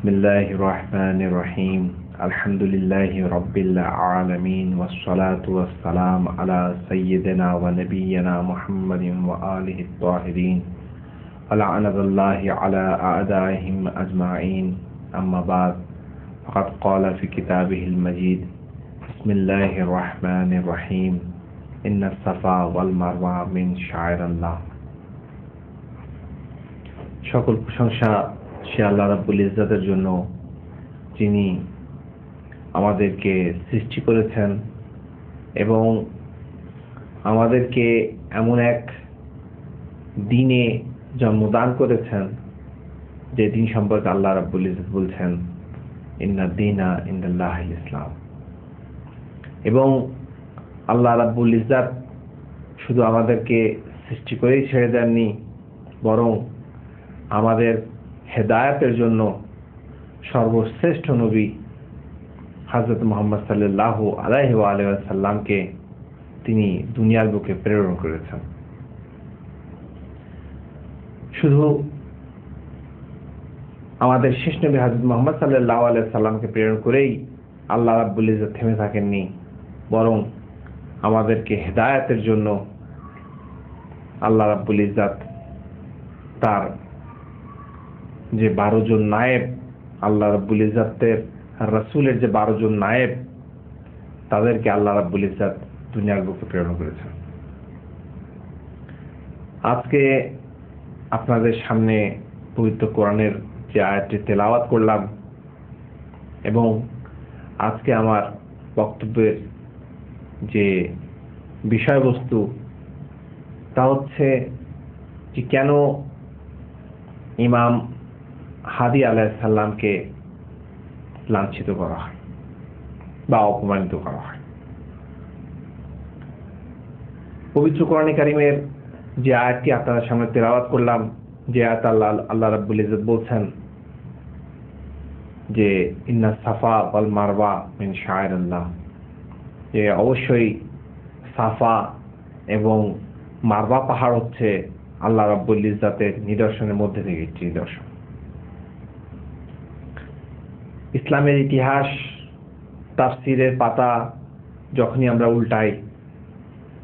بسم الله الرحمن الرحيم الحمد لله رب العالمين والصلاة والسلام على سيدنا ونبينا محمد وآله الطاهرين ولعنة الله على أعدائهم أجمعين أما بعد فقد قال في كتابه المجيد بسم الله الرحمن الرحيم إن الصفا والمروة من شعائر الله সকল প্রশংসা সে আল্লাহ রাব্বুল ইজ্জাতের জন্য যিনি আমাদেরকে সৃষ্টি করেছেন এবং আমাদেরকে এমন এক দিনে জন্মদান করেছেন যে দিন সম্পর্কে আল্লাহ রাব্বুল ইজ্জত বলছেন, ইন্না দিনা ইন্দাল্লাহ ইসলাম। এবং আল্লাহ রাব্বুল ইজ্জাত শুধু আমাদেরকে সৃষ্টি করেই ছেড়ে দেননি, বরং আমাদের হেদায়তের জন্য সর্বশ্রেষ্ঠ নবী হজরত মোহাম্মদ সাল্লাহ আলহামকে তিনি দুনিয়ার বুকে প্রেরণ করেছেন। শুধু আমাদের শেষ নবী হজরত মোহাম্মদ সাল্লাহ আলাইহ সাল্লামকে প্রেরণ করেই আল্লাহ রাব্বুল ইজ্জত থেমে থাকেননি, বরং আমাদেরকে হেদায়তের জন্য আল্লাহ রাব্বুল ইজ্জাত তার যে বারো জন নায়েব, আল্লাহ রাব্বুল ইজাতের রাসুলের যে বারো জন নায়েব, তাদেরকে আল্লাহ রাব্বুল ইজাত দুনিয়ার বুকে প্রেরণ করেছেন আজকে আপনাদের সামনে পবিত্র কোরআনের যে আয়াতটি তেলাওয়াত করলাম এবং আজকে আমার বক্তব্যের যে বিষয়বস্তু, তা হচ্ছে যে কেন ইমাম হাদি আলাইসাল্লামকে লাঞ্ছিত করা হয় বা অপমানিত করা হয়। পবিত্র কোরআনী কারিমের যে আয়াতটি আপনাদের সামনে তেলাওয়াত করলাম, যে আয়াত আল্লাহ আল্লাহ রাব্বুল ইজ্জত বলছেন যে, ইন্না সাফা ওয়াল মারওয়া মিন শায়রাল্লাহ। যে অবশ্যই সাফা এবং মারবা পাহাড় হচ্ছে আল্লাহ রাব্বুল ইজ্জাতের নিদর্শনের মধ্যে থেকে একটি নিদর্শন। ইসলামের ইতিহাস, তাফসিরের পাতা যখনই আমরা উল্টাই,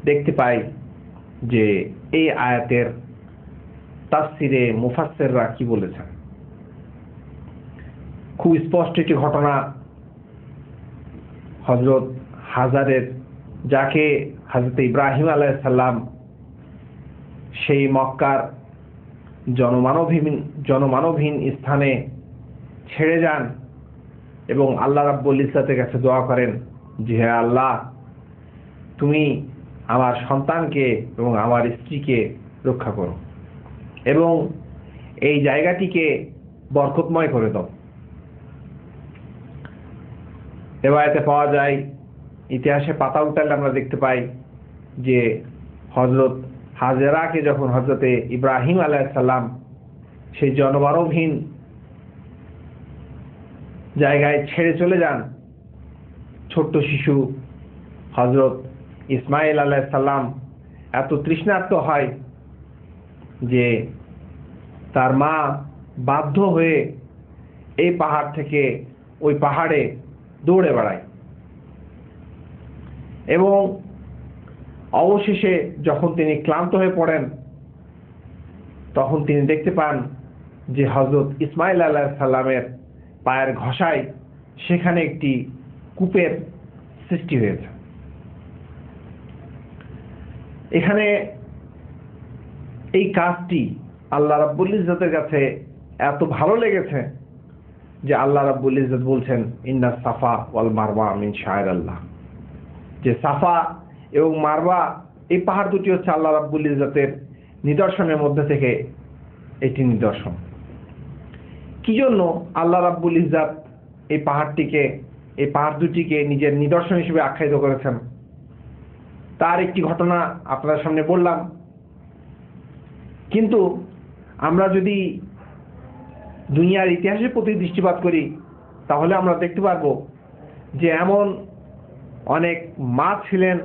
দেখতে পাই যে এই আয়াতের তাফসিরে মুফাসসিররা কি বলেছেন। খুব স্পষ্ট একটি ঘটনা হজরত হাজারের, যাকে হজরত ইব্রাহিম আলাইসাল্লাম সেই মক্কার জনমানবহীন জনমানবহীন স্থানে ছেড়ে যান এবং আল্লাহ রাব্বুল ইসলাতের কাছে দোয়া করেন যে, হে আল্লাহ, তুমি আমার সন্তানকে এবং আমার স্ত্রীকে রক্ষা করো এবং এই জায়গাটিকে বরকতময় করে দাও। এবারেতে পাওয়া যায়, ইতিহাসে পাতা উল্টালে আমরা দেখতে পাই যে হজরত হাজেরাকে যখন হজরতে ইব্রাহিম আলাইসাল্লাম সেই জনমানবহীন জায়গায় ছেড়ে চলে যান। ছোট্ট শিশু হজরত ইসমাইল আলাইসাল্লাম এত তৃষ্ণার্ত হয় যে তার মা বাধ্য হয়ে এই পাহাড় থেকে ওই পাহাড়ে দৌড়ে বেড়ায়। এবং অবশেষে যখন তিনি ক্লান্ত হয়ে পড়েন, তখন তিনি দেখতে পান যে হজরত ইসমাইল আল্লাহ সাল্লামের পায়ের ঘষায় সেখানে একটি কূপের সৃষ্টি হয়েছে। এখানে এই কাজটি আল্লাহ রাব্বুল ইজ্জতের কাছে এত ভালো লেগেছে যে আল্লাহ রাব্বুল ইজ্জত বলছেন, ইন্না সাফা ওয়াল মারবা মিন শায়ের আল্লাহ যে সাফা এবং মারবা এই পাহাড় দুটি হচ্ছে আল্লাহ রাব্বুল ইজ্জতের নিদর্শনের মধ্যে থেকে এটি নিদর্শন। কি জন্য আল্লাহ রাব্বুল ইজাত এই পাহাড়টিকে, এই পাহাড় দুটিকে নিজের নিদর্শন হিসেবে আখ্যায়িত করেছেন? তার একটি ঘটনা আপনার সামনে বললাম। কিন্তু আমরা যদি দুনিয়ার ইতিহাসের প্রতি দৃষ্টিপাত করি, তাহলে আমরা দেখতে পারব যে এমন অনেক মা ছিলেন,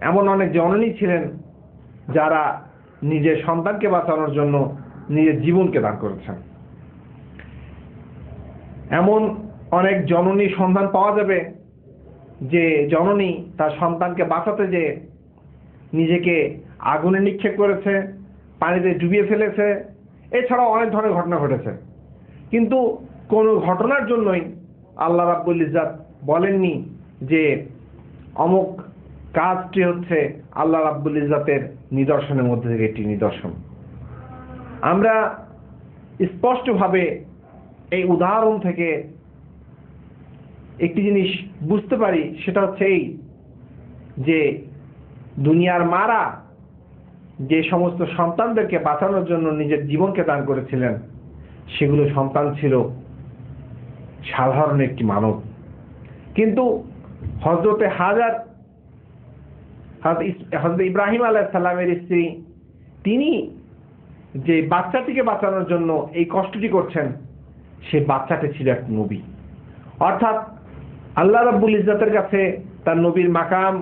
এমন অনেক জননী ছিলেন যারা নিজের সন্তানকে বাঁচানোর জন্য নিজের জীবনকে দান করেছেন। এমন অনেক জননী সন্ধান পাওয়া যাবে যে জননী তার সন্তানকে বাঁচাতে যে নিজেকে আগুনে নিক্ষেপ করেছে, পানিতে ডুবিয়ে ফেলেছে, এছাড়াও অনেক ধরনের ঘটনা ঘটেছে। কিন্তু কোনো ঘটনার জন্যই আল্লাহ রাব্বুল ইজাত বলেননি যে অমুক কাজটি হচ্ছে আল্লাহ রাব্বুল ইজাতের নিদর্শনের মধ্যে থেকে একটি নিদর্শন। আমরা স্পষ্টভাবে এই উদাহরণ থেকে একটি জিনিস বুঝতে পারি, সেটা হচ্ছে এই, যে দুনিয়ার মারা যে সমস্ত সন্তানদেরকে বাঁচানোর জন্য নিজের জীবনকে দান করেছিলেন, সেগুলো সন্তান ছিল সাধারণ একটি মানব। কিন্তু হজরতে হাজার হজরত ইব্রাহিম আলাইসাল্লামের স্ত্রী, তিনি যে বাচ্চাটিকে বাঁচানোর জন্য এই কষ্টটি করছেন সে বাচ্চাটা ছিল এক নবী। অর্থাৎ আল্লাহ রাব্বুল ইজ্জতের কাছে তার নবীর মাকাম,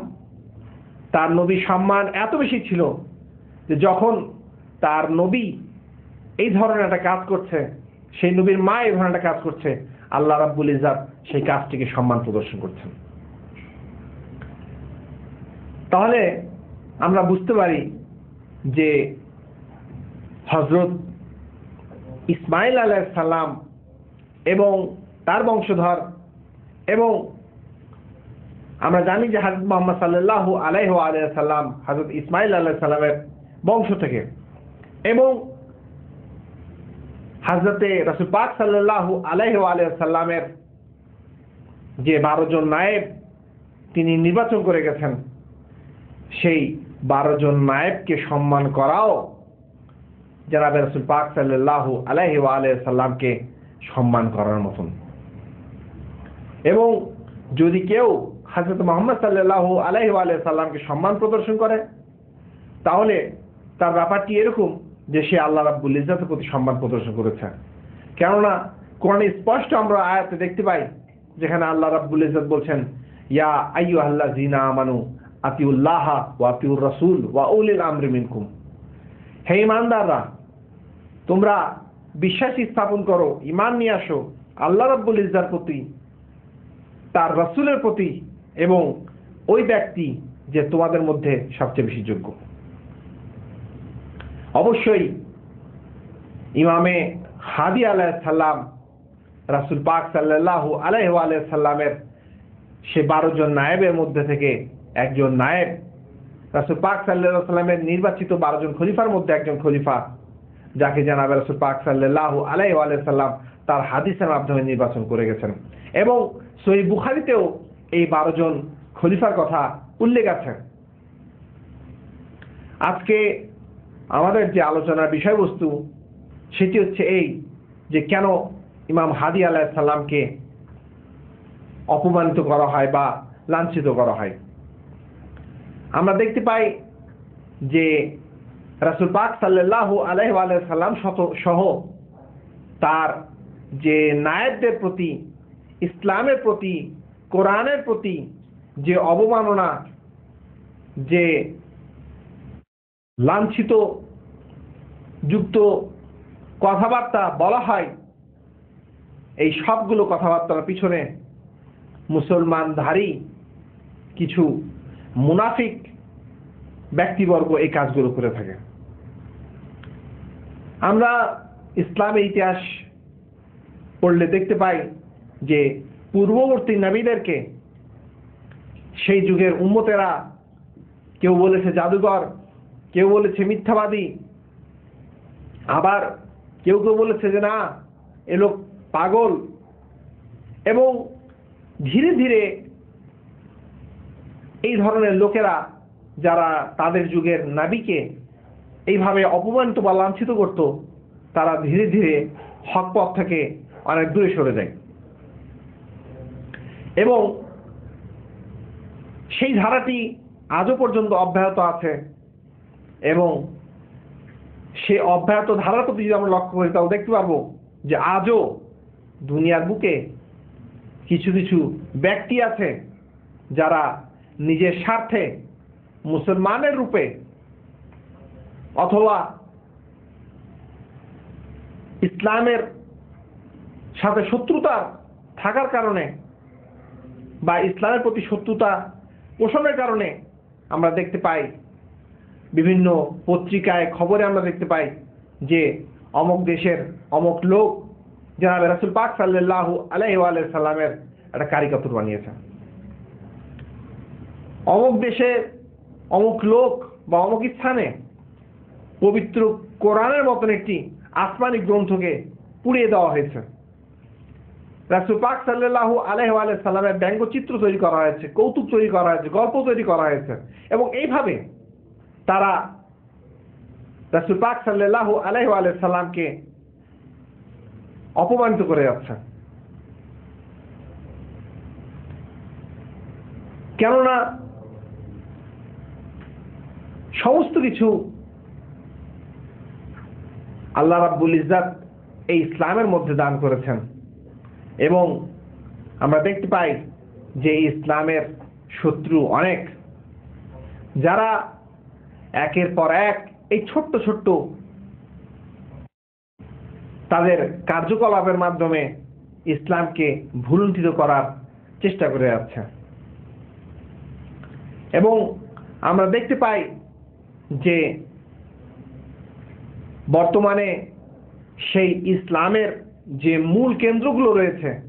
তার নবীর সম্মান এত বেশি ছিল যে যখন তার নবী এই ধরনের একটা কাজ করছে, সেই নবীর মা এই ধরনের একটা কাজ করছে, আল্লাহ রাব্বুল ইজাত সেই কাজটিকে সম্মান প্রদর্শন করছেন। তাহলে আমরা বুঝতে পারি যে হজরত ইসমাইল আলাইসাল্লাম এবং তার বংশধর এবং আমরা জানি যে হাজরত মোহাম্মদ সাল্লাহ আলাইহ আলাইসাল্লাম হাজরত ইসমাইল আলাহ সাল্লামের বংশ থেকে এবং হাজরতে রসুল পাক সাল্লাহ আলাইহ আলাইসাল্লামের যে বারো জন নায়েব তিনি নির্বাচন করে গেছেন, সেই বারো জন নায়েবকে সম্মান করাও জানাবে রসুল পাক সাল্লাহ আলাইহি আলাইসাল্লামকে সম্মান করার মতন। এবং যদি কেউ হাজরত মোহাম্মদ সাল্লাহ আলাইহি সাল্লামকে সম্মান প্রদর্শন করে, তাহলে তার ব্যাপারটি এরকম যে সে আল্লাহ রাব্বুল ইজাতের প্রতি সম্মান প্রদর্শন করেছে। কেননা কোরআনে স্পষ্ট আমরা আয়াতে দেখতে পাই, যেখানে আল্লাহ রাব্বুল ইজাত বলছেন, ইয়া আইয়ু আল্লাহ জিনা আমানু আতিউল্লাহ ওয়া আতিউর রাসূল ওয়া উলিল আমরি মিনকুম। হে ইমানদাররা, তোমরা বিশ্বাস স্থাপন করো ইমান নিয়ে আসো, আল্লাহ রাব্বুল ইজার প্রতি, তার রসুলের প্রতি এবং ওই ব্যক্তি যে তোমাদের মধ্যে সবচেয়ে বেশি যোগ্য। অবশ্যই ইমামে হাদি আলাইসাল্লাম রাসুল পাক সাল্লাহ আলাইহ আলাইসাল্লামের সে বারো জন নায়েবের মধ্যে থেকে একজন নায়েব, রাসুল পাক সাল্লাহ সাল্লামের নির্বাচিত বারো জন খলিফার মধ্যে একজন খলিফা যাকে জানাবে রাসুল পাক সাল্লাহ আলাইহ আলাইসাল্লাম তার হাদিসের মাধ্যমে নির্বাচন করে গেছেন। এবং সহি বুখারিতেও এই বারো জন খলিফার কথা উল্লেখ আছে। আজকে আমাদের যে আলোচনার বিষয়বস্তু, সেটি হচ্ছে এই যে কেন ইমাম হাদি আলাহ সাল্লামকে অপমানিত করা হয় বা লাঞ্ছিত করা হয়। আমরা দেখতে পাই যে রাসুল পাক সাল্লাহ আলাইহ সাল্লাম সহ তার যে নায়কদের প্রতি, ইসলামের প্রতি, কোরআনের প্রতি যে অবমাননা, যে লাঞ্ছিত, যুক্ত কথাবার্তা বলা হয়, এই সবগুলো কথাবার্তার পিছনে মুসলমানধারী কিছু মুনাফিক ব্যক্তিবর্গ এই কাজগুলো করে থাকে। আমরা ইসলামের ইতিহাস পড়লে দেখতে পাই যে পূর্ববর্তী নবীদেরকে সেই যুগের উম্মতেরা কেউ বলেছে জাদুঘর, কেউ বলেছে মিথ্যাবাদী, আবার কেউ কেউ বলেছে যে না, এ লোক পাগল। এবং ধীরে ধীরে এই ধরনের লোকেরা যারা তাদের যুগের নাবিকে এইভাবে অপমানিত বা লাঞ্ছিত করত, তারা ধীরে ধীরে হক পথ থেকে অনেক দূরে সরে যায়। এবং সেই ধারাটি আজও পর্যন্ত অব্যাহত আছে এবং সে অব্যাহত ধারার প্রতি যদি আমরা লক্ষ্য করি, তাহলে দেখতে পারব যে আজও দুনিয়ার বুকে কিছু কিছু ব্যক্তি আছে যারা নিজের স্বার্থে মুসলমানের রূপে অথবা ইসলামের সাথে শত্রুতা থাকার কারণে বা ইসলামের প্রতি শত্রুতা পোষণের কারণে আমরা দেখতে পাই, বিভিন্ন পত্রিকায় খবরে আমরা দেখতে পাই যে অমক দেশের অমক লোক জানাব রাসুল পাক সাল্লাহ আলাইহি সাল্লামের একটা কারিকাতুর বানিয়েছে। অমুক দেশে অমুক লোক বা অমুক স্থানে পবিত্র কোরআনের মতন একটি আসমানি গ্রন্থকে পুড়িয়ে দেওয়া হয়েছে। রাসুল পাক সাল্লাহ আলহ সাল্লামের ব্যঙ্গচিত্র তৈরি করা হয়েছে, কৌতুক তৈরি করা হয়েছে, গল্প তৈরি করা হয়েছে এবং এইভাবে তারা রাসুল পাক সাল্লাহ আলহ সাল্লামকে অপমানিত করে যাচ্ছে। কেননা সমস্ত কিছু আল্লাহ রাব্বুল ইজাত এই ইসলামের মধ্যে দান করেছেন। এবং আমরা দেখতে পাই যে ইসলামের শত্রু অনেক। যারা একের পর এক এই ছোট্ট ছোট্ট তাদের কার্যকলাপের মাধ্যমে ইসলামকে ভুলুণ্ঠিত করার চেষ্টা করে যাচ্ছে। এবং আমরা দেখতে পাই যে বর্তমানে সেই ইসলামের যে মূল কেন্দ্রগুলো রয়েছে,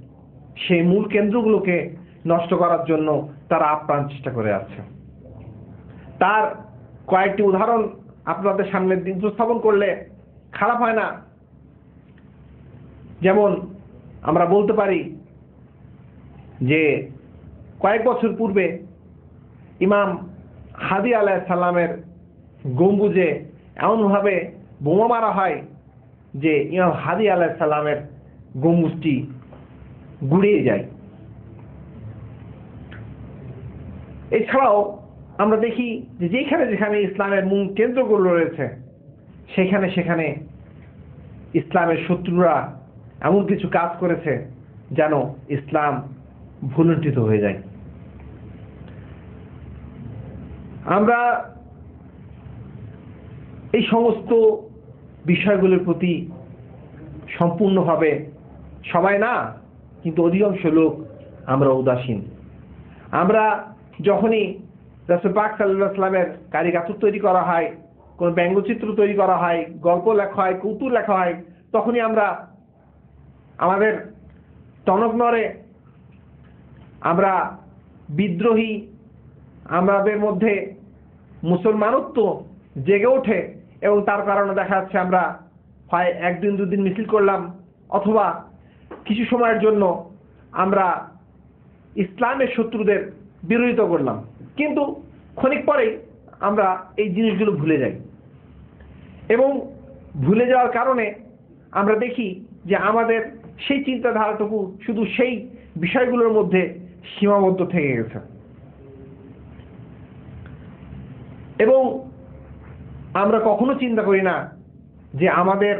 সেই মূল কেন্দ্রগুলোকে নষ্ট করার জন্য তারা আপ্রাণ চেষ্টা করে যাচ্ছে তার কয়েকটি উদাহরণ আপনাদের সামনে উপস্থাপন করলে খারাপ হয় না। যেমন আমরা বলতে পারি যে কয়েক বছর পূর্বে ইমাম হাদি আলাহ সাল্লামের গম্বুজে এমনভাবে বোমা মারা হয় যে ইমাম হাদি আলাহ সাল্লামের গম্বুজটি গুড়িয়ে যায়। এছাড়াও আমরা দেখি যে যেখানে যেখানে ইসলামের মূল কেন্দ্রগুলো রয়েছে, সেখানে সেখানে ইসলামের শত্রুরা এমন কিছু কাজ করেছে যেন ইসলাম ভুলুণ্ঠিত হয়ে যায়। আমরা এই সমস্ত বিষয়গুলোর প্রতি সম্পূর্ণভাবে সবাই না, কিন্তু অধিকাংশ লোক আমরা উদাসীন। আমরা যখনই রাসুল পাক সাল্লাহ সাল্লামের কারিকাতুর তৈরি করা হয়, কোনো ব্যঙ্গচিত্র তৈরি করা হয়, গল্প লেখা হয়, কৌতুক লেখা হয়, তখনই আমরা আমাদের টনক নড়ে, আমরা বিদ্রোহী, আমাদের মধ্যে মুসলমানত্ব জেগে ওঠে এবং তার কারণে দেখা যাচ্ছে আমরা হয় একদিন দুদিন মিছিল করলাম, অথবা কিছু সময়ের জন্য আমরা ইসলামের শত্রুদের বিরোধিত করলাম। কিন্তু ক্ষণিক পরেই আমরা এই জিনিসগুলো ভুলে যাই। এবং ভুলে যাওয়ার কারণে আমরা দেখি যে আমাদের সেই চিন্তাধারাটুকু শুধু সেই বিষয়গুলোর মধ্যে সীমাবদ্ধ থেকে গেছে। এবং আমরা কখনো চিন্তা করি না যে আমাদের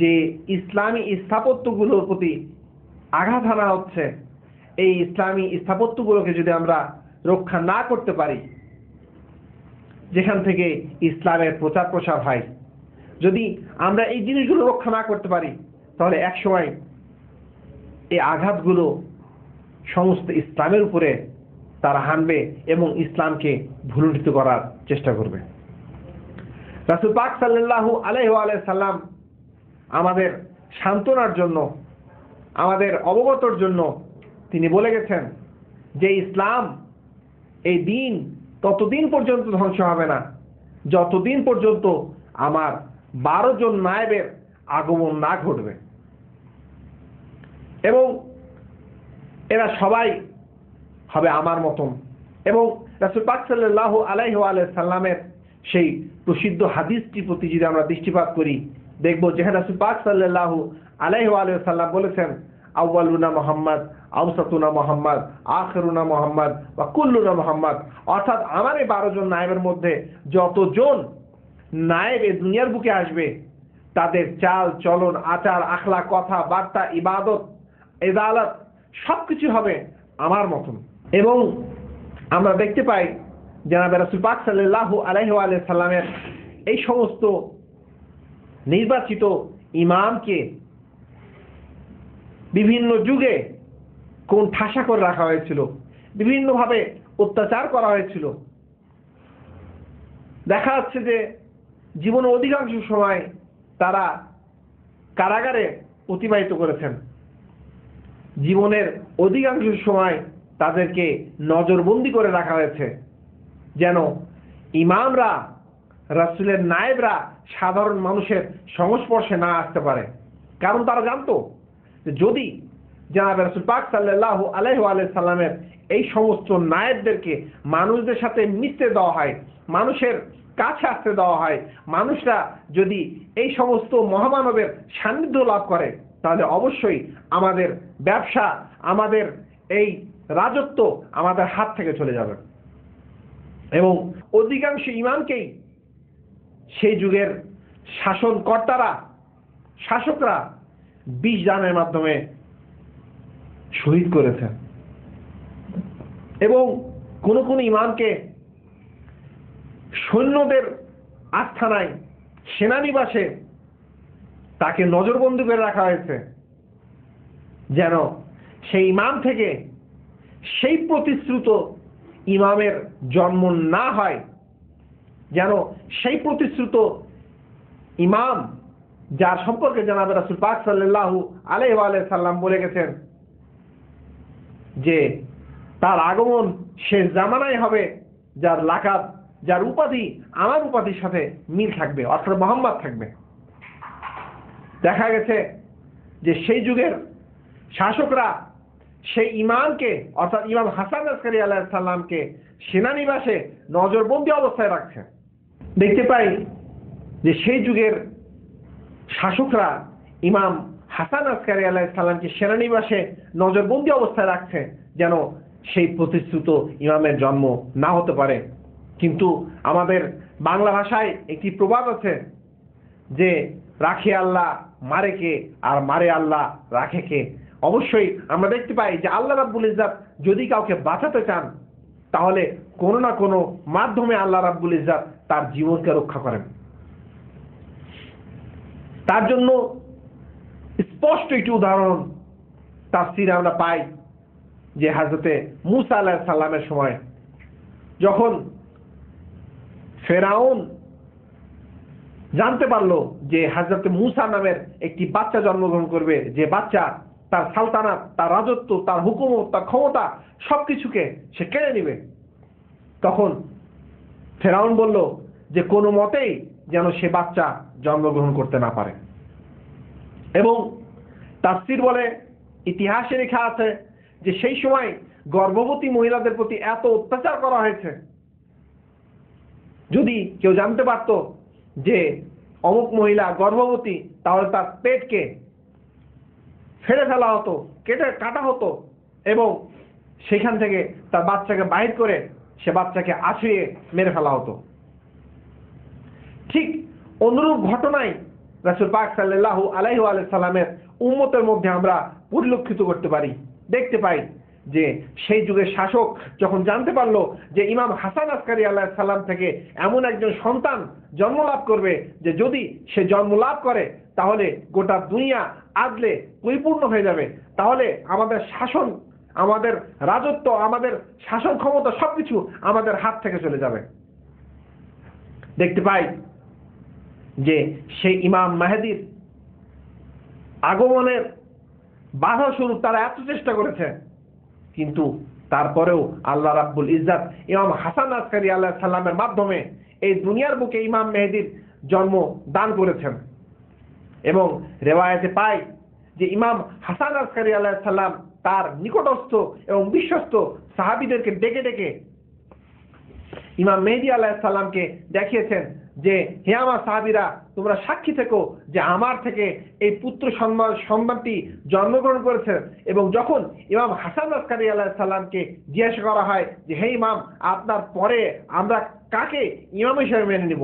যে ইসলামী স্থাপত্যগুলোর প্রতি আঘাত আনা হচ্ছে, এই ইসলামী স্থাপত্যগুলোকে যদি আমরা রক্ষা না করতে পারি, যেখান থেকে ইসলামের প্রচার প্রসার হয়, যদি আমরা এই জিনিসগুলো রক্ষা না করতে পারি, তাহলে একসময় এই আঘাতগুলো সমস্ত ইসলামের উপরে তারা হানবে এবং ইসলামকে ভুলুণ্ঠিত করার চেষ্টা করবে। রাসুল পাক সাল্লাল্লাহু আলাইহি ওয়া সাল্লাম আমাদের সান্ত্বনার জন্য, আমাদের অবগতর জন্য তিনি বলে গেছেন যে ইসলাম এই দিন ততদিন পর্যন্ত ধ্বংস হবে না। যতদিন পর্যন্ত আমার বারো জন নায়েবের আগমন না ঘটবে। এবং এরা সবাই হবে আমার মতন। এবং রাসুল পাক সাল্লাহ আলাইহ সাল্লামের সেই প্রসিদ্ধ হাদিসটির প্রতি যদি আমরা দৃষ্টিপাত করি, দেখব যেখানে রাসুল পাক সাল্লাহ আলাইহ সাল্লাম বলেছেন আউ্বালুনা মোহাম্মদ আউসাতুনা মোহাম্মদ, আখরুনা মোহাম্মদ বা কুল্লুনা মোহাম্মদ। অর্থাৎ আমার এই বারো জন নায়েবের মধ্যে যতজন নায়েব এ দুনিয়ার বুকে আসবে, তাদের চাল, চলন, আচার আখলা কথা বার্তা ইবাদত, এদালত সব কিছু হবে আমার মতন। এবং আমরা দেখতে পাই জানাবে রাসুল পাক সাল্লাহ আলাইহ সাল্লামের এই সমস্ত নির্বাচিত ইমামকে বিভিন্ন যুগে কোন ঠাসা করে রাখা হয়েছিল, বিভিন্নভাবে অত্যাচার করা হয়েছিল। দেখা যাচ্ছে যে জীবনের অধিকাংশ সময় তারা কারাগারে অতিবাহিত করেছেন। জীবনের অধিকাংশ সময় তাদেরকে নজরবন্দি করে রাখা হয়েছে। যেন ইমামরা, রাসুলের নায়েবরা সাধারণ মানুষের সংস্পর্শে না আসতে পারে। কারণ তারা জানতো যে যদি জানাবে রাসুল পাক সাল্লাহ আলহ সাল্লামের এই সমস্ত নায়েবদেরকে মানুষদের সাথে মিশতে দেওয়া হয়, মানুষের কাছে আসতে দেওয়া হয়, মানুষরা যদি এই সমস্ত মহামানবের সান্নিধ্য লাভ করে, তাহলে অবশ্যই আমাদের ব্যবসা, আমাদের এই রাজত্ব আমাদের হাত থেকে চলে যাবে। এবং অধিকাংশ ইমামকেই সেই যুগের শাসনকর্তারা, শাসকরা বিষ দানের মাধ্যমে শহীদ করেছেন। এবং কোন কোন ইমামকে সৈন্যদের আস্থানায় সেনানিবাসে তাকে নজরবন্দি করে রাখা হয়েছে, যেন সেই ইমাম থেকে সেই প্রতিশ্রুত ইমামের জন্ম না হয়, যেন সেই প্রতিশ্রুত ইমাম যার সম্পর্কে জানাবে রাসুল পাক সাল্লাহু আলহ সাল্লাম বলে গেছেন যে তার আগমন শেষ জামানায় হবে, যার লাকাত, যার উপাধি আমার উপাধির সাথে মিল থাকবে, অর্থাৎ মোহাম্মদ থাকবে। দেখা গেছে যে সেই যুগের শাসকরা সেই ইমামকে, অর্থাৎ ইমাম হাসান আসকারি সাল্লামকে সেনানিবাসে নজরবন্দি অবস্থায় রাখছে। দেখতে পাই যে সেই যুগের শাসকরা ইমাম হাসান আসকারি আলাহ সাল্লামকে সেনানিবাসে নজরবন্দি অবস্থায় রাখছে যেন সেই প্রতিশ্রুত ইমামের জন্ম না হতে পারে। কিন্তু আমাদের বাংলা ভাষায় একটি প্রবাদ আছে যে, রাখে আল্লাহ, মারে কে, আর মারে আল্লাহ, রাখে কে? অবশ্যই আমরা দেখতে পাই যে আল্লাহ রাব্বুল ইজাত যদি কাউকে বাঁচাতে চান, তাহলে কোনো না কোনো মাধ্যমে আল্লাহ রাব্বুল ইজাত তার জীবনকে রক্ষা করেন। তার জন্য স্পষ্ট একটি উদাহরণ তাফসিরে আমরা পাই যে হাজরতে মুসা আলাহ সাল্লামের সময়, যখন ফেরাউন জানতে পারল যে হাজরতে মুসা নামের একটি বাচ্চা জন্মগ্রহণ করবে, যে বাচ্চা তার সালতানাত, তার রাজত্ব, তার হুকুমত, তার ক্ষমতা সব কিছুকে সে কেড়ে নিবে। তখন ফেরাউন বলল যে, কোনো মতেই যেন সে বাচ্চা জন্মগ্রহণ করতে না পারে। এবং তাফসির বলে, ইতিহাসে লেখা আছে যে, সেই সময় গর্ভবতী মহিলাদের প্রতি এত অত্যাচার করা হয়েছে। যদি কেউ জানতে পারত যে, অমুক মহিলা গর্ভবতী, তাহলে তার পেটকে ফেলে ফেলা হতো, কেটে কাটা হতো এবং সেখান থেকে তার বাচ্চাকে বাহির করে সে বাচ্চাকে আছুয়ে মেরে ফেলা হতো। ঠিক অনুরূপ ঘটনাই রাসুল পাক সাল্লাহ আলাইহ সাল্লামের উম্মতের মধ্যে আমরা পরিলক্ষিত করতে পারি। দেখতে পাই যে সেই যুগের শাসক যখন জানতে পারল যে ইমাম হাসান আসকারি আল্লাহ সাল্লাম থেকে এমন একজন সন্তান জন্ম লাভ করবে যে যদি সে জন্ম লাভ করে তাহলে গোটা দুনিয়া আদলে পরিপূর্ণ হয়ে যাবে। তাহলে আমাদের শাসন, আমাদের রাজত্ব, আমাদের শাসন ক্ষমতা সবকিছু আমাদের হাত থেকে চলে যাবে। দেখতে পাই যে সেই ইমাম মাহেদির আগমনের বাধা স্বরূপ তারা এত চেষ্টা করেছে, কিন্তু তারপরেও আল্লাহ রাব্বুল ইজাত ইমাম হাসান আসকারি আল্লাহ সাল্লামের মাধ্যমে এই দুনিয়ার বুকে ইমাম মেহেদির জন্ম দান করেছেন। এবং রেওয়ায়তে পাই যে ইমাম হাসান আসকারি আল্লাহ সাল্লাম তার নিকটস্থ এবং বিশ্বস্ত সাহাবিদেরকে ডেকে ডেকে ইমাম মেহেদি আল্লাহ সাল্লামকে দেখিয়েছেন যে, হে আমার সাহাবিরা, তোমরা সাক্ষী থেকো যে আমার থেকে এই পুত্র সম্মান সন্তানটি জন্মগ্রহণ করেছে এবং যখন ইমাম হাসান আসকারি আল্লাহ সাল্লামকে জিজ্ঞাসা করা হয় যে, হে ইমাম, আপনার পরে আমরা কাকে ইমাম হিসেবে মেনে নিব?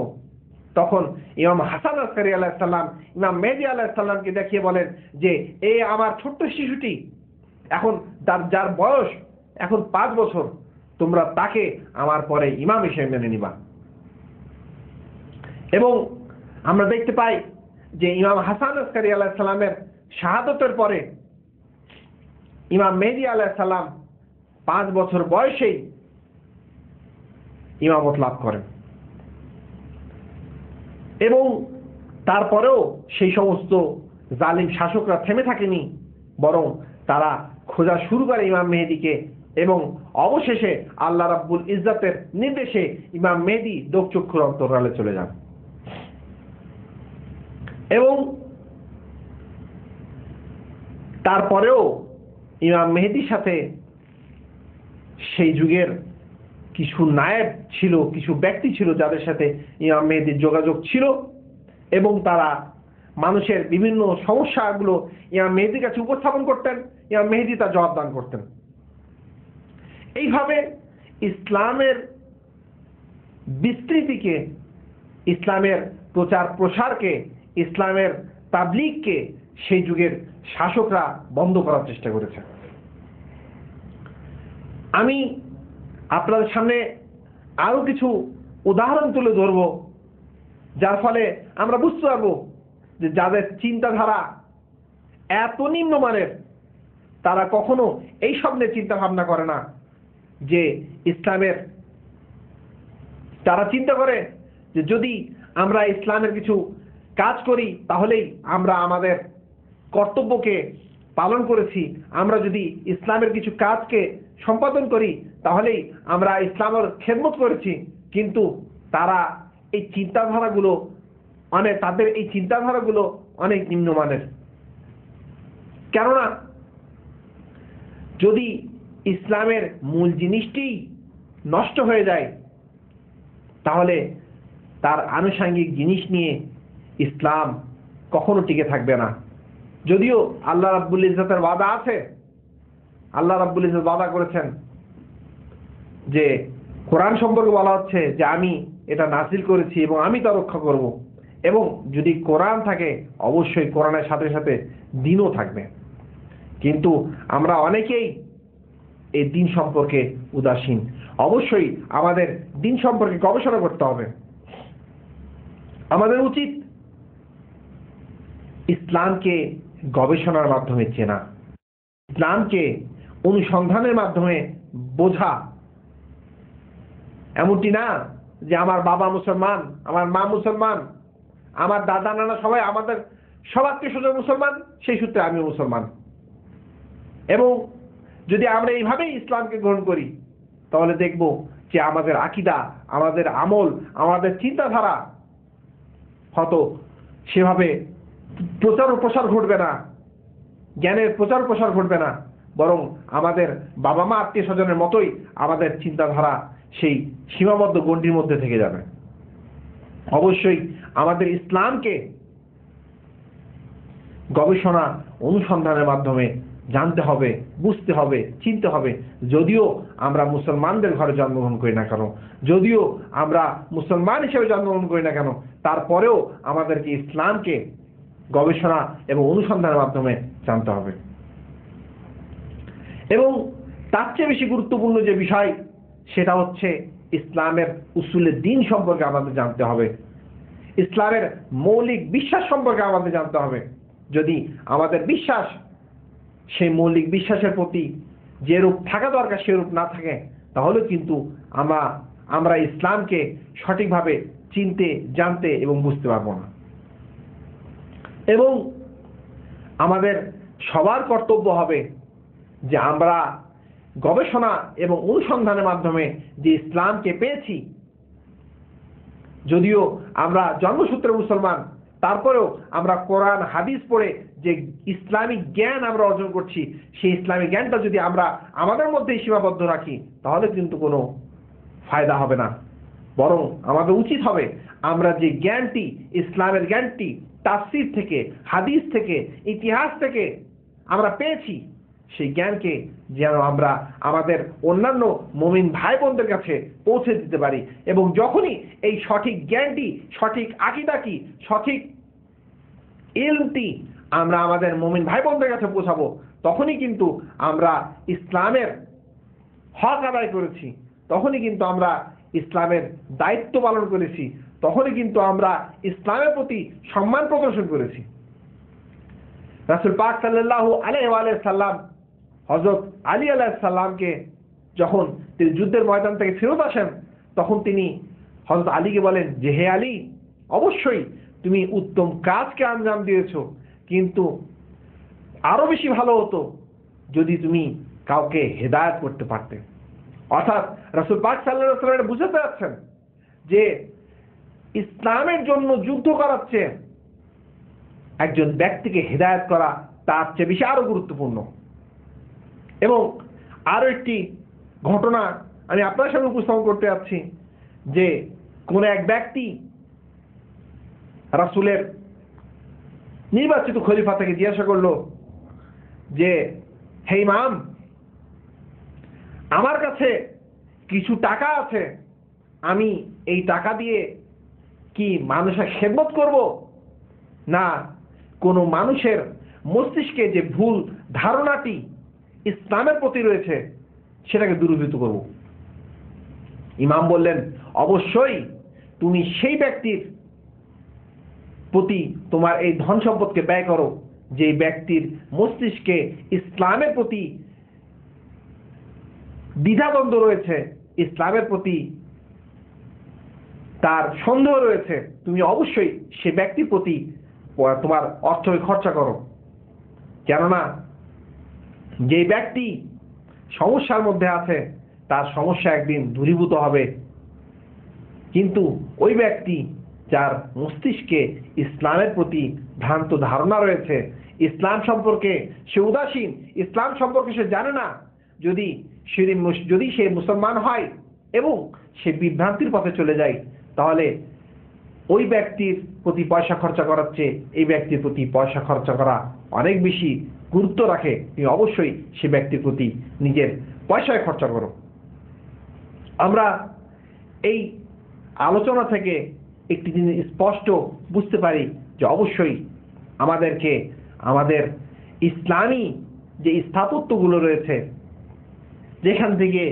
তখন ইমাম হাসান আসকারি আল্লাহ সাল্লাম ইমাম মেহেদি আল্লাহ সাল্লামকে দেখিয়ে বলেন যে এই আমার ছোট্ট শিশুটি, এখন তার, যার বয়স এখন পাঁচ বছর, তোমরা তাকে আমার পরে ইমাম হিসেবে মেনে নিবা। এবং আমরা দেখতে পাই যে, ইমাম হাসান আসকারি আল্লাহ সাল্লামের শাহাদতের পরে ইমাম মেহদি আলাইসাল্লাম পাঁচ বছর বয়সেই ইমামত লাভ করেন। এবং তারপরেও সেই সমস্ত জালিম শাসকরা থেমে থাকেনি, বরং তারা খোঁজা শুরু করে ইমাম মেহেদিকে এবং অবশেষে আল্লাহ রাব্বুল ইজ্জাতের নির্দেশে ইমাম মেহেদি দোকচক্ষুর অন্তরালে চলে যান। এবং তারপরেও ইমাম মেহেদির সাথে সেই যুগের কিছু নায়েব ছিল, কিছু ব্যক্তি ছিল যাদের সাথে ইমাম মেহেদির যোগাযোগ ছিল এবং তারা মানুষের বিভিন্ন সমস্যাগুলো ইমাম মেহেদির কাছে উপস্থাপন করতেন, ইমাম মেহেদি তার জবাব দান করতেন। এইভাবে ইসলামের বিস্তৃতিকে, ইসলামের প্রচার প্রসারকে, ইসলামের তাবলিগকে সেই যুগের শাসকরা বন্ধ করার চেষ্টা করেছে। আমি আপনাদের সামনে আরও কিছু উদাহরণ তুলে ধরব, যার ফলে আমরা বুঝতে পারব যে যাদের চিন্তাধারা এত নিম্নমানের, তারা কখনো এই সব নিয়ে চিন্তা ভাবনা করে না যে ইসলামের, তারা চিন্তা করে যে যদি আমরা ইসলামের কিছু কাজ করি, তাহলেই আমরা আমাদের কর্তব্যকে পালন করেছি। আমরা যদি ইসলামের কিছু কাজকে সম্পাদন করি তাহলেই আমরা ইসলামের খেদমত করেছি, কিন্তু তারা এই চিন্তাধারাগুলো মানে তাদের এই চিন্তাধারাগুলো অনেক নিম্নমানের। কেননা যদি ইসলামের মূল জিনিসটি নষ্ট হয়ে যায়, তাহলে তার আনুষাঙ্গিক জিনিস নিয়ে ইসলাম কখনো টিকে থাকবে না। যদিও আল্লাহ রাব্বুল ইজতের বাধা আছে, আল্লাহ রাব্বুল ইজত বাধা করেছেন যে কোরআন সম্পর্কে বলা হচ্ছে যে আমি এটা নাসিল করেছি এবং আমি তা রক্ষা করব। এবং যদি কোরআন থাকে, অবশ্যই কোরআনের সাথে সাথে দিনও থাকবে। কিন্তু আমরা অনেকেই এই দিন সম্পর্কে উদাসীন। অবশ্যই আমাদের দিন সম্পর্কে গবেষণা করতে হবে। আমাদের উচিত ইসলামকে গবেষণার মাধ্যমে চেনা। ইসলামকে অনুসন্ধানের মাধ্যমে বোঝা। এমনটি না যে আমার বাবা মুসলমান, আমার মা মুসলমান, আমার দাদা নানা সবাই আমাদের সব আত্মীয় মুসলমান, সেই সূত্রে আমি মুসলমান। এবং যদি আমরা এইভাবেই ইসলামকে গ্রহণ করি, তাহলে দেখব যে আমাদের আকিদা, আমাদের আমল, আমাদের চিন্তাধারা হয়তো সেভাবে প্রচার প্রসার ঘটবে না, জ্ঞানের প্রচার প্রসার ঘটবে না, বরং আমাদের বাবা মা আত্মীয় স্বজনের মতোই আমাদের চিন্তাধারা সেই সীমাবদ্ধ গণ্ডির মধ্যে থেকে যাবে। অবশ্যই আমাদের ইসলামকে গবেষণা অনুসন্ধানের মাধ্যমে জানতে হবে, বুঝতে হবে, চিনতে হবে। যদিও আমরা মুসলমানদের ঘরে জন্মগ্রহণ করি না কেন, যদিও আমরা মুসলমান হিসেবে জন্মগ্রহণ করি না কেন, তারপরেও আমাদেরকে ইসলামকে গবেষণা এবং অনুসন্ধানের মাধ্যমে জানতে হবে। এবং তার চেয়ে বেশি গুরুত্বপূর্ণ যে বিষয় সেটা হচ্ছে ইসলামের উসুলের দিন সম্পর্কে আমাদের জানতে হবে। ইসলামের মৌলিক বিশ্বাস সম্পর্কে আমাদের জানতে হবে। যদি আমাদের বিশ্বাস সেই মৌলিক বিশ্বাসের প্রতি যে রূপ থাকা দরকার, সেরূপ না থাকে, তাহলে কিন্তু আমরা আমরা ইসলামকে সঠিকভাবে চিনতে, জানতে এবং বুঝতে পারব না। এবং আমাদের সবার কর্তব্য হবে যে আমরা গবেষণা এবং অনুসন্ধানের মাধ্যমে যে ইসলামকে পেয়েছি। যদিও আমরা জন্মসূত্রে মুসলমান, তারপরেও আমরা কোরআন, হাদিস পড়ে যে ইসলামিক জ্ঞান আমরা অর্জন করছি, সেই ইসলামিক জ্ঞানটা যদি আমরা আমাদের মধ্যেই সীমাবদ্ধ রাখি, তাহলে কিন্তু কোনো ফায়দা হবে না। বরং আমাদের উচিত হবে আমরা যে জ্ঞানটি, ইসলামের জ্ঞানটি, তাফসির থেকে, হাদিস থেকে, ইতিহাস থেকে আমরা পেয়েছি সেই জ্ঞানকে যেন আমরা আমাদের অন্যান্য মমিন ভাই বোনদের কাছে পৌঁছে দিতে পারি। এবং যখনই এই সঠিক জ্ঞানটি, সঠিক আকিদাটি সঠিক ইলমটি আমরা আমাদের মমিন ভাই বোনদের কাছে পৌঁছাবো, তখনই কিন্তু আমরা ইসলামের হক আদায় করেছি, তখনই কিন্তু আমরা ইসলামের দায়িত্ব পালন করেছি, তখনই কিন্তু আমরা ইসলামের প্রতি সম্মান প্রদর্শন করেছি। রাসুল পাক সাল্লাহ আলহ সাল্লাম হজরত আলী আলাহিসাল্লামকে যখন তিনি যুদ্ধের ময়দান থেকে ফেরত আসেন, তখন তিনি হজরত আলীকে বলেন, যে হে আলী, অবশ্যই তুমি উত্তম কাজকে আঞ্জাম দিয়েছ, কিন্তু আরও বেশি ভালো হতো যদি তুমি কাউকে হেদায়ত করতে পারতে। অর্থাৎ রাসুল পাক সাল্লাহ সাল্লাম বুঝাতে যাচ্ছেন যে ইসলামের জন্য যুদ্ধ করাচ্ছে একজন ব্যক্তিকে হেদায়ত করা তার চেয়ে বেশি আরও গুরুত্বপূর্ণ। এবং আরও একটি ঘটনা আমি আপনার সামনে উপস্থাপন করতে যাচ্ছি, যে কোন এক ব্যক্তি রাসুলের নির্বাচিত খলিফা থেকে জিজ্ঞাসা করল যে, হে ইমাম, আমার কাছে কিছু টাকা আছে, আমি এই টাকা দিয়ে কি মানুষের খেদমত করব? না, কোনো মানুষের মস্তিষ্কে যে ভুল ধারণাটি ইসলামের প্রতি রয়েছে, সেটাকে দূরীভূত করব। ইমাম বললেন, অবশ্যই তুমি সেই ব্যক্তির প্রতি তোমার এই ধন সম্পদকে ব্যয় করো, যে ব্যক্তির মস্তিষ্কে ইসলামের প্রতি দ্বিধাদ্বন্দ্ব রয়েছে, ইসলামের প্রতি তার সন্দেহ রয়েছে, তুমি অবশ্যই সে ব্যক্তির প্রতি তোমার অর্থকে খরচা করো। কেননা যে ব্যক্তি সমস্যার মধ্যে আছে, তার সমস্যা একদিন দূরীভূত হবে। কিন্তু ওই ব্যক্তি যার মস্তিষ্কে ইসলামের প্রতি ভ্রান্ত ধারণা রয়েছে, ইসলাম সম্পর্কে সে উদাসীন, ইসলাম সম্পর্কে সে জানে না, যদি সে যদি সে মুসলমান হয় এবং সে বিভ্রান্তির পথে চলে যায়, তাহলে ওই ব্যক্তির প্রতি পয়সা খরচা করার চেয়ে এই ব্যক্তির প্রতি পয়সা খরচা করা অনেক বেশি গুরুত্ব রাখে তুমি অবশ্যই সে ব্যক্তির প্রতি নিজের পয়সায় খরচা করো। আমরা এই আলোচনা থেকে একটি জিনিস স্পষ্ট বুঝতে পারি যে অবশ্যই আমাদেরকে আমাদের ইসলামী যে স্থাপত্যগুলো রয়েছে, যেখান থেকে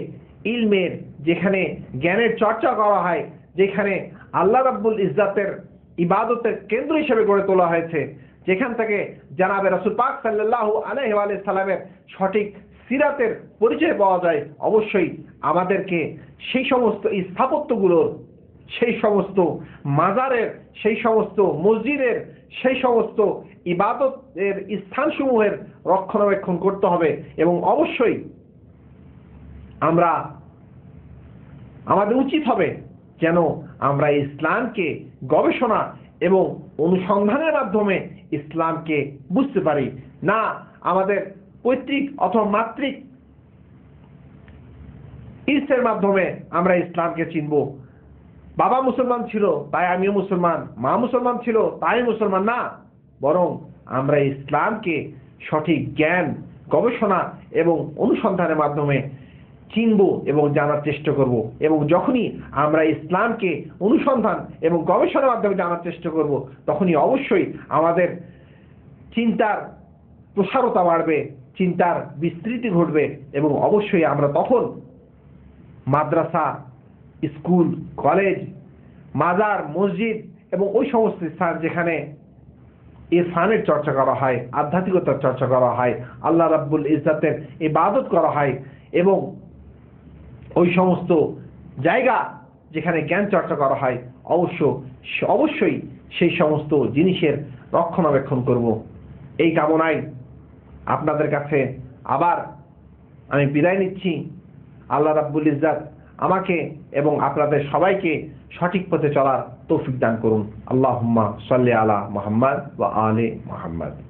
ইলমের, যেখানে জ্ঞানের চর্চা করা হয়, যেখানে আল্লাহ রাব্বুল ইজাতের ইবাদতের কেন্দ্র হিসেবে গড়ে তোলা হয়েছে যেখান থেকে জানাবে রসুল পাক সাল্লাহ আলহ সালামের সঠিক সিরাতের পরিচয় পাওয়া যায়, অবশ্যই আমাদেরকে সেই সমস্ত স্থাপত্যগুলোর, সেই সমস্ত মাজারের, সেই সমস্ত মসজিদের, সেই সমস্ত ইবাদতের স্থানসমূহের রক্ষণাবেক্ষণ করতে হবে এবং অবশ্যই আমরা, আমাদের উচিত হবে যেন আমরা ইসলামকে গবেষণা এবং অনুসন্ধানের মাধ্যমে ইসলামকে বুঝতে পারি। না, আমাদের পৈতৃক অথবা মাতৃক ইসের মাধ্যমে আমরা ইসলামকে চিনব। বাবা মুসলমান ছিল, তাই আমিও মুসলমান। মা মুসলমান ছিল, তাই মুসলমান না। বরং আমরা ইসলামকে সঠিক জ্ঞান, গবেষণা এবং অনুসন্ধানের মাধ্যমে চিনব এবং জানার চেষ্টা করব। এবং যখনই আমরা ইসলামকে অনুসন্ধান এবং গবেষণার মাধ্যমে জানার চেষ্টা করব, তখনই অবশ্যই আমাদের চিন্তার প্রসারতা বাড়বে, চিন্তার বিস্তৃতি ঘটবে এবং অবশ্যই আমরা তখন মাদ্রাসা, স্কুল, কলেজ, মাজার, মসজিদ এবং ওই সমস্ত স্থান যেখানে এ ইরফানের চর্চা করা হয়, আধ্যাত্মিকতার চর্চা করা হয়, আল্লাহ রাব্বুল ইজাতের ইবাদত করা হয় এবং ওই সমস্ত জায়গা যেখানে জ্ঞান চর্চা করা হয়, অবশ্য অবশ্যই সেই সমস্ত জিনিসের রক্ষণাবেক্ষণ করব। এই কামনায় আপনাদের কাছে আবার আমি বিদায় নিচ্ছি। আল্লাহ রাব্বুল ইজাত আমাকে এবং আপনাদের সবাইকে সঠিক পথে চলার তৌফিক দান করুন। আল্লাহ সাল্লি আলা মোহাম্মদ বা আলে মোহাম্মদ।